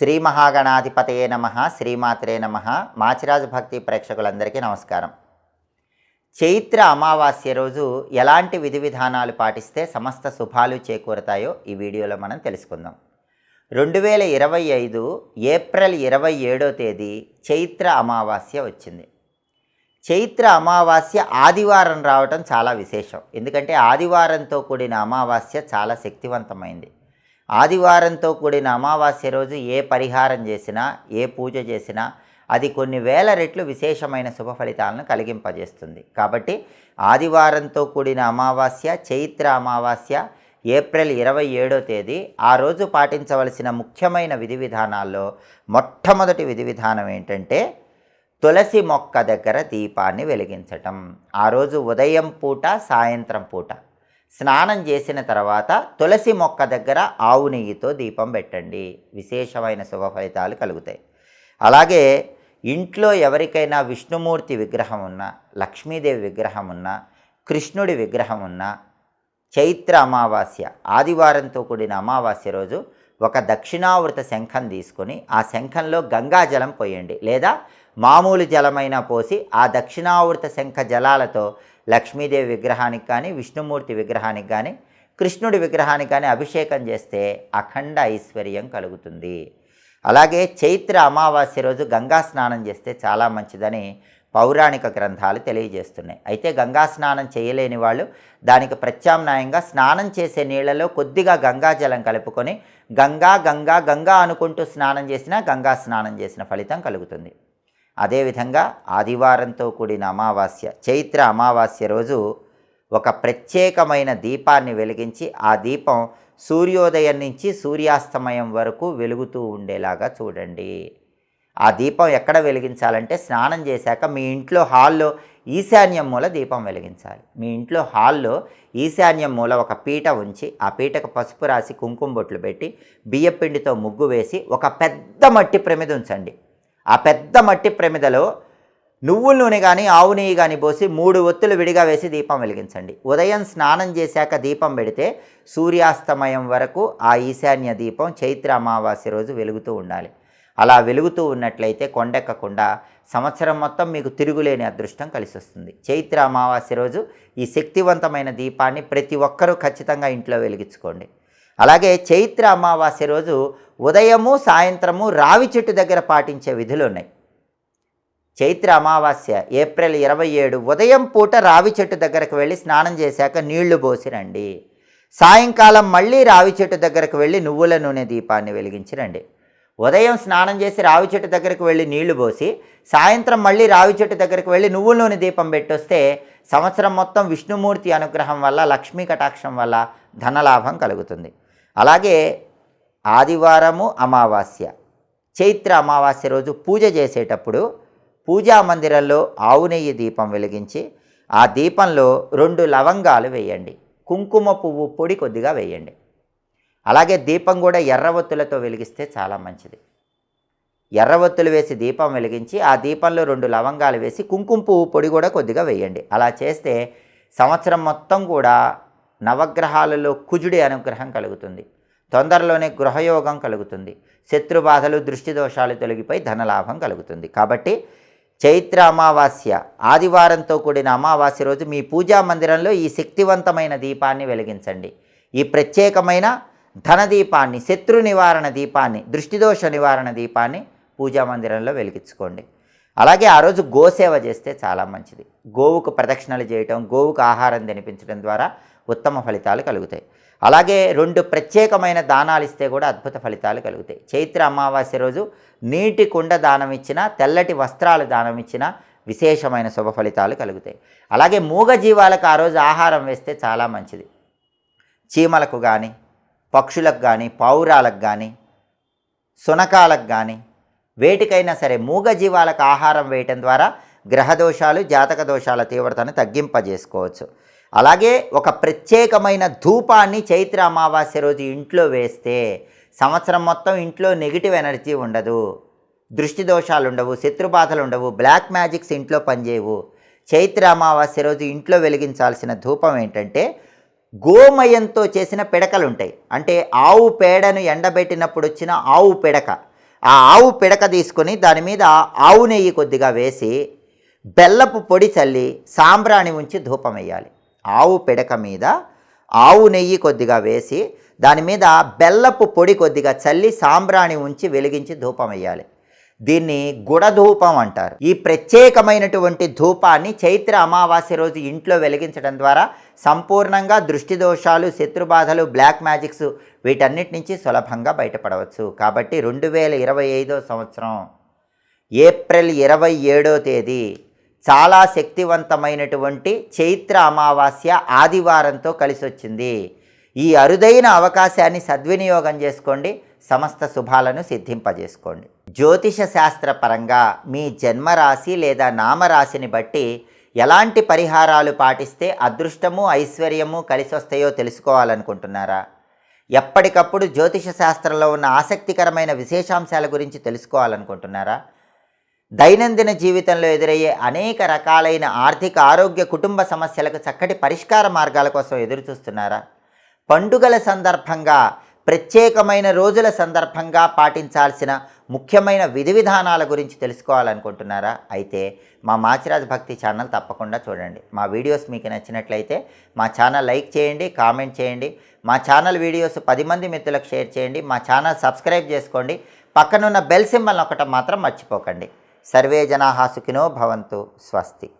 శ్రీ మహాగణాధిపతయే నమ శ్రీమాత్రే నమ. మాచిరాజు భక్తి ప్రేక్షకులందరికీ నమస్కారం. చైత్ర అమావాస్య రోజు ఎలాంటి విధి విధానాలు పాటిస్తే సమస్త శుభాలు చేకూరతాయో ఈ వీడియోలో మనం తెలుసుకుందాం. రెండు వేల ఇరవై ఐదు ఏప్రిల్ ఇరవై ఏడో తేదీ చైత్ర అమావాస్య వచ్చింది. చైత్ర అమావాస్య ఆదివారం రావటం చాలా విశేషం. ఎందుకంటే ఆదివారంతో కూడిన అమావాస్య చాలా శక్తివంతమైంది. ఆదివారంతో కూడిన అమావాస్య రోజు ఏ పరిహారం చేసినా ఏ పూజ చేసినా అది కొన్ని వేల రెట్లు విశేషమైన శుభ ఫలితాలను కలిగింపజేస్తుంది. కాబట్టి ఆదివారంతో కూడిన అమావాస్య చైత్ర అమావాస్య ఏప్రిల్ ఇరవై ఏడో తేదీ ఆ రోజు పాటించవలసిన ముఖ్యమైన విధి విధానాల్లో మొట్టమొదటి విధి విధానం ఏంటంటే తులసి మొక్క దగ్గర దీపాన్ని వెలిగించటం. ఆ రోజు ఉదయం పూట సాయంత్రం పూట. స్నానం చేసిన తర్వాత తులసి మొక్క దగ్గర ఆవు నెయ్యితో దీపం పెట్టండి. విశేషమైన శుభ ఫలితాలు కలుగుతాయి. అలాగే ఇంట్లో ఎవరికైనా విష్ణుమూర్తి విగ్రహం ఉన్నా లక్ష్మీదేవి విగ్రహం ఉన్నా కృష్ణుడి విగ్రహం ఉన్నా చైత్ర అమావాస్య ఆదివారంతో కూడిన అమావాస్య రోజు ఒక దక్షిణావృత శంఖం తీసుకొని ఆ శంఖంలో గంగాజలం పోయండి. లేదా మామూలు జలమైనా పోసి ఆ దక్షిణావృత శంఖ జలాలతో లక్ష్మీదేవి విగ్రహానికి కానీ విష్ణుమూర్తి విగ్రహానికి కానీ కృష్ణుడి విగ్రహానికి కానీ అభిషేకం చేస్తే అఖండ ఐశ్వర్యం కలుగుతుంది. అలాగే చైత్ర అమావాస్య రోజు గంగా స్నానం చేస్తే చాలా మంచిదని పౌరాణిక గ్రంథాలు తెలియజేస్తున్నాయి. అయితే గంగా స్నానం చేయలేని వాళ్ళు దానికి ప్రత్యామ్నాయంగా స్నానం చేసే నీళ్ళలో కొద్దిగా గంగాజలం కలుపుకొని గంగా గంగా గంగా అనుకుంటూ స్నానం చేసినా గంగా స్నానం చేసిన ఫలితం కలుగుతుంది. అదేవిధంగా ఆదివారంతో కూడిన అమావాస్య చైత్ర అమావాస్య రోజు ఒక ప్రత్యేకమైన దీపాన్ని వెలిగించి ఆ దీపం సూర్యోదయం నుంచి సూర్యాస్తమయం వరకు వెలుగుతూ ఉండేలాగా చూడండి. ఆ దీపం ఎక్కడ వెలిగించాలంటే స్నానం చేశాక మీ ఇంట్లో హాల్లో ఈశాన్యం మూల దీపం వెలిగించాలి. మీ ఇంట్లో హాల్లో ఈశాన్యం మూల ఒక పీట ఉంచి ఆ పీటకు పసుపు రాసి కుంకుమ బొట్లు పెట్టి బియ్యపిండితో ముగ్గు వేసి ఒక పెద్ద మట్టి ప్రమిద ఉంచండి. ఆ పెద్ద మట్టి ప్రమిదలో నువ్వుల నూనె కానీ ఆవు నెయ్యి కానీ పోసి మూడు ఒత్తులు విడిగా వేసి దీపం వెలిగించండి. ఉదయం స్నానం చేశాక దీపం పెడితే సూర్యాస్తమయం వరకు ఆ ఈశాన్య దీపం చైత్ర అమావాస్య రోజు వెలుగుతూ ఉండాలి. అలా వెలుగుతూ ఉన్నట్లయితే కొండెక్కకుండా సంవత్సరం మొత్తం మీకు తిరుగులేని అదృష్టం కలిసి వస్తుంది చైత్ర అమావాస్య రోజు ఈ శక్తివంతమైన దీపాన్ని ప్రతి ఒక్కరూ ఖచ్చితంగా ఇంట్లో వెలిగించుకోండి. అలాగే చైత్ర అమావాస్య రోజు ఉదయము సాయంత్రము రావి చెట్టు దగ్గర పాటించే విధులు ఉన్నాయి. చైత్ర అమావాస్య ఏప్రిల్ ఇరవై ఏడు ఉదయం పూట రావి చెట్టు దగ్గరకు వెళ్ళి స్నానం చేశాక నీళ్ళు పోసి రండి సాయంకాలం మళ్ళీ రావి చెట్టు దగ్గరకు వెళ్ళి నువ్వుల నూనె దీపాన్ని వెలిగించి రండి ఉదయం స్నానం చేసి రావి చెట్టు దగ్గరకు వెళ్ళి నీళ్ళు పోసి సాయంత్రం మళ్ళీ రావి చెట్టు దగ్గరకు వెళ్ళి నువ్వుల నూనె దీపం పెట్టొస్తే సంవత్సరం మొత్తం విష్ణుమూర్తి అనుగ్రహం వల్ల లక్ష్మీ కటాక్షం వల్ల ధనలాభం కలుగుతుంది. అలాగే ఆదివారము అమావాస్య చైత్ర అమావాస్య రోజు పూజ చేసేటప్పుడు పూజా మందిరంలో ఆవు నెయ్యి దీపం వెలిగించి ఆ దీపంలో రెండు లవంగాలు వేయండి. కుంకుమ పువ్వు పొడి కొద్దిగా వేయండి. అలాగే దీపం కూడా ఎర్రవత్తులతో వెలిగిస్తే చాలా మంచిది. ఎర్రవత్తులు వేసి దీపం వెలిగించి ఆ దీపంలో రెండు లవంగాలు వేసి కుంకుమ పువ్వు పొడి కూడా కొద్దిగా వేయండి. అలా చేస్తే సంవత్సరం మొత్తం కూడా నవగ్రహాలలో కుజుడి అనుగ్రహం కలుగుతుంది. తొందరలోనే గృహయోగం కలుగుతుంది. శత్రుబాధలు దృష్టి దోషాలు తొలగిపోయి ధనలాభం కలుగుతుంది. కాబట్టి చైత్ర అమావాస్య ఆదివారంతో కూడిన అమావాస్య రోజు మీ పూజా మందిరంలో ఈ శక్తివంతమైన దీపాన్ని వెలిగించండి. ఈ ప్రత్యేకమైన ధన దీపాన్ని శత్రు నివారణ దీపాన్ని దృష్టిదోష నివారణ దీపాన్ని పూజా మందిరంలో వెలిగించుకోండి. అలాగే ఆ రోజు గోసేవ చేస్తే చాలా మంచిది. గోవుకు ప్రదక్షిణలు చేయటం గోవుకు ఆహారం తినిపించడం ద్వారా ఉత్తమ ఫలితాలు కలుగుతాయి. అలాగే రెండు ప్రత్యేకమైన దానాలు ఇస్తే కూడా అద్భుత ఫలితాలు కలుగుతాయి. చైత్ర అమావాస్య రోజు నీటి కుండ దానం ఇచ్చిన తెల్లటి వస్త్రాలు దానం ఇచ్చిన విశేషమైన శుభ ఫలితాలు కలుగుతాయి. అలాగే మూగజీవాలకు ఆ రోజు ఆహారం వేస్తే చాలా మంచిది. చీమలకు కానీ పక్షులకు కానీ పావురాలకు కానీ సునకాలకు కానీ వేటికైనా సరే మూగజీవాలకు ఆహారం వేయటం ద్వారా గ్రహదోషాలు జాతక దోషాల తీవ్రతను తగ్గింపజేసుకోవచ్చు. అలాగే ఒక ప్రత్యేకమైన ధూపాన్ని చైత్ర అమావాస్య రోజు ఇంట్లో వేస్తే సంవత్సరం మొత్తం ఇంట్లో నెగిటివ్ ఎనర్జీ ఉండదు. దృష్టి దోషాలు ఉండవు శత్రుబాధలు ఉండవు బ్లాక్ మ్యాజిక్స్ ఇంట్లో పనిచేయవు. చైత్ర అమావాస్య రోజు ఇంట్లో వెలిగించాల్సిన ధూపం ఏంటంటే గోమయంతో చేసిన పిడకలు ఉంటాయి అంటే ఆవు పేడను ఎండబెట్టినప్పుడు వచ్చిన ఆవు పిడక. ఆ ఆవు పిడక తీసుకొని దాని మీద ఆవు నెయ్యి కొద్దిగా వేసి బెల్లపు పొడి చల్లి సాంబ్రాణి ఉంచి ధూపం వేయాలి. ఆవు పిడక మీద ఆవు నెయ్యి కొద్దిగా వేసి దాని మీద బెల్లపు పొడి కొద్దిగా చల్లి సాంబ్రాణి ఉంచి వెలిగించి ధూపం వేయాలి. దీన్ని గుడధూపం అంటారు. ఈ ప్రత్యేకమైనటువంటి ధూపాన్ని చైత్ర అమావాస్య రోజు ఇంట్లో వెలిగించడం ద్వారా సంపూర్ణంగా దృష్టి దోషాలు శత్రుబాధలు బ్లాక్ మ్యాజిక్స్ వీటన్నిటి నుంచి సులభంగా బయటపడవచ్చు. కాబట్టి రెండు వేల ఇరవై ఐదో సంవత్సరం ఏప్రిల్ ఇరవై ఏడో తేదీ చాలా శక్తివంతమైనటువంటి చైత్ర అమావాస్య ఆదివారంతో కలిసి వచ్చింది ఈ అరుదైన అవకాశాన్ని సద్వినియోగం చేసుకోండి. సమస్త శుభాలను సిద్ధింపజేసుకోండి. జ్యోతిష శాస్త్ర పరంగా మీ జన్మరాశి లేదా నామరాశిని బట్టి ఎలాంటి పరిహారాలు పాటిస్తే అదృష్టము ఐశ్వర్యము కలిసి వస్తాయో తెలుసుకోవాలనుకుంటున్నారా? ఎప్పటికప్పుడు జ్యోతిష శాస్త్రంలో ఉన్న ఆసక్తికరమైన విశేషాంశాల గురించి తెలుసుకోవాలనుకుంటున్నారా? దైనందిన జీవితంలో ఎదురయ్యే అనేక రకాలైన ఆర్థిక ఆరోగ్య కుటుంబ సమస్యలకు చక్కటి పరిష్కార మార్గాల కోసం ఎదురుచూస్తున్నారా? పండుగల సందర్భంగా ప్రత్యేకమైన రోజుల సందర్భంగా పాటించాల్సిన ముఖ్యమైన విధి విధానాల గురించి తెలుసుకోవాలనుకుంటున్నారా? అయితే మా మాచిరాజ్ భక్తి ఛానల్ తప్పకుండా చూడండి. మా వీడియోస్ మీకు నచ్చినట్లయితే మా ఛానల్ లైక్ చేయండి కామెంట్ చేయండి. మా ఛానల్ వీడియోస్ పది మంది మిత్రులకు షేర్ చేయండి. మా ఛానల్ సబ్స్క్రైబ్ చేసుకోండి. పక్కనున్న బెల్ సింబల్ ఒకటం మాత్రం మర్చిపోకండి. సర్వే జనాహా సుఖినో భవంతు స్వస్తి.